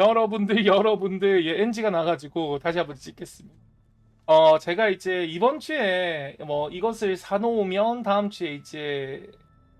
여러분들 여러분들 예, NG가 나가지고 다시 한번 찍겠습니다. 어 제가 이제 이번 주에 뭐 이것을 사놓으면 다음 주에 이제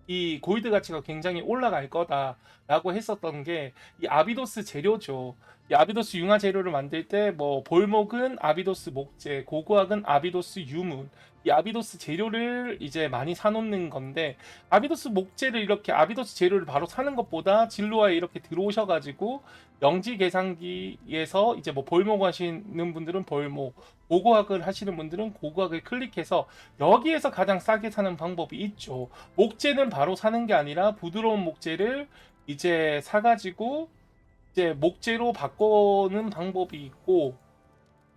이 골드 가치가 굉장히 올라갈 거다라고 했었던 게 이 아비도스 재료죠. 이 아비도스 융화 재료를 만들 때 뭐 볼목은 아비도스 목재, 고고학은 아비도스 유문. 이 아비도스 재료를 이제 많이 사놓는 건데 아비도스 목재를 이렇게 아비도스 재료를 바로 사는 것보다 진로화에 이렇게 들어오셔가지고 영지 계산기에서 이제 뭐 볼목 하시는 분들은 볼목, 고고학을 하시는 분들은 고고학을 클릭해서 여기에서 가장 싸게 사는 방법이 있죠. 목재는 바로 사는 게 아니라 부드러운 목재를 이제 사가지고 이제 목재로 바꾸는 방법이 있고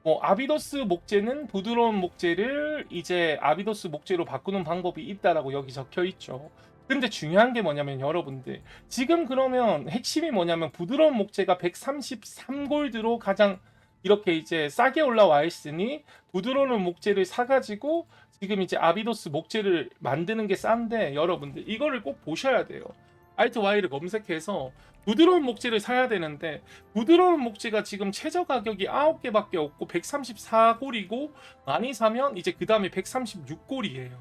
뭐 아비도스 목재는 부드러운 목재를 이제 아비도스 목재로 바꾸는 방법이 있다라고 여기 적혀 있죠. 근데 중요한 게 뭐냐면 여러분들 지금 그러면 핵심이 뭐냐면 부드러운 목재가 133골드로 가장 이렇게 이제 싸게 올라와 있으니 부드러운 목재를 사가지고 지금 이제 아비도스 목재를 만드는 게 싼데 여러분들 이거를 꼭 보셔야 돼요. 알트 Y를 검색해서 부드러운 목재를 사야 되는데 부드러운 목재가 지금 최저 가격이 9개밖에 없고 134골이고 많이 사면 이제 그 다음에 136골이에요.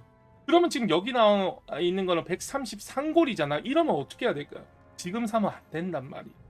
그러면 지금 여기 나와 있는 거는 133골이잖아. 이러면 어떻게 해야 될까요? 지금 사면 안 된단 말이에요.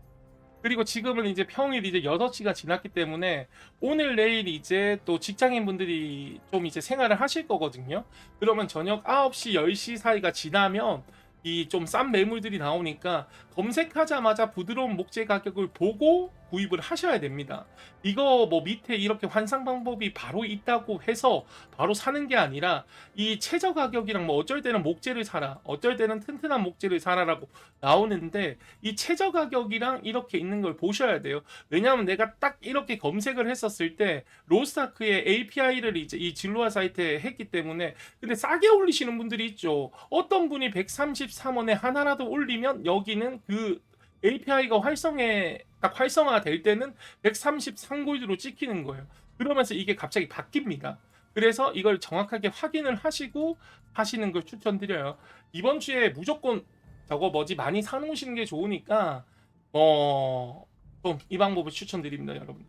그리고 지금은 이제 평일 이제 6시가 지났기 때문에 오늘 내일 이제 또 직장인 분들이 좀 이제 생활을 하실 거거든요. 그러면 저녁 9시 10시 사이가 지나면 이 좀 싼 매물들이 나오니까 검색하자마자 부드러운 목재 가격을 보고 구입을 하셔야 됩니다. 이거 뭐 밑에 이렇게 환상 방법이 바로 있다고 해서 바로 사는 게 아니라 이 최저 가격이랑 뭐 어쩔 때는 목재를 사라, 어쩔 때는 튼튼한 목재를 사라라고 나오는데 이 최저 가격이랑 이렇게 있는 걸 보셔야 돼요. 왜냐하면 내가 딱 이렇게 검색을 했었을 때 로스타크의 API를 이제 이 진로화 사이트에 했기 때문에 근데 싸게 올리시는 분들이 있죠. 어떤 분이 133원에 하나라도 올리면 여기는 그 API가 활성에 딱 활성화 될 때는 133골드로 찍히는 거예요. 그러면서 이게 갑자기 바뀝니다. 그래서 이걸 정확하게 확인을 하시고 하시는 걸 추천드려요. 이번 주에 무조건 저거 뭐지 많이 사놓으시는 게 좋으니까 어 좀 이 방법을 추천드립니다, 여러분.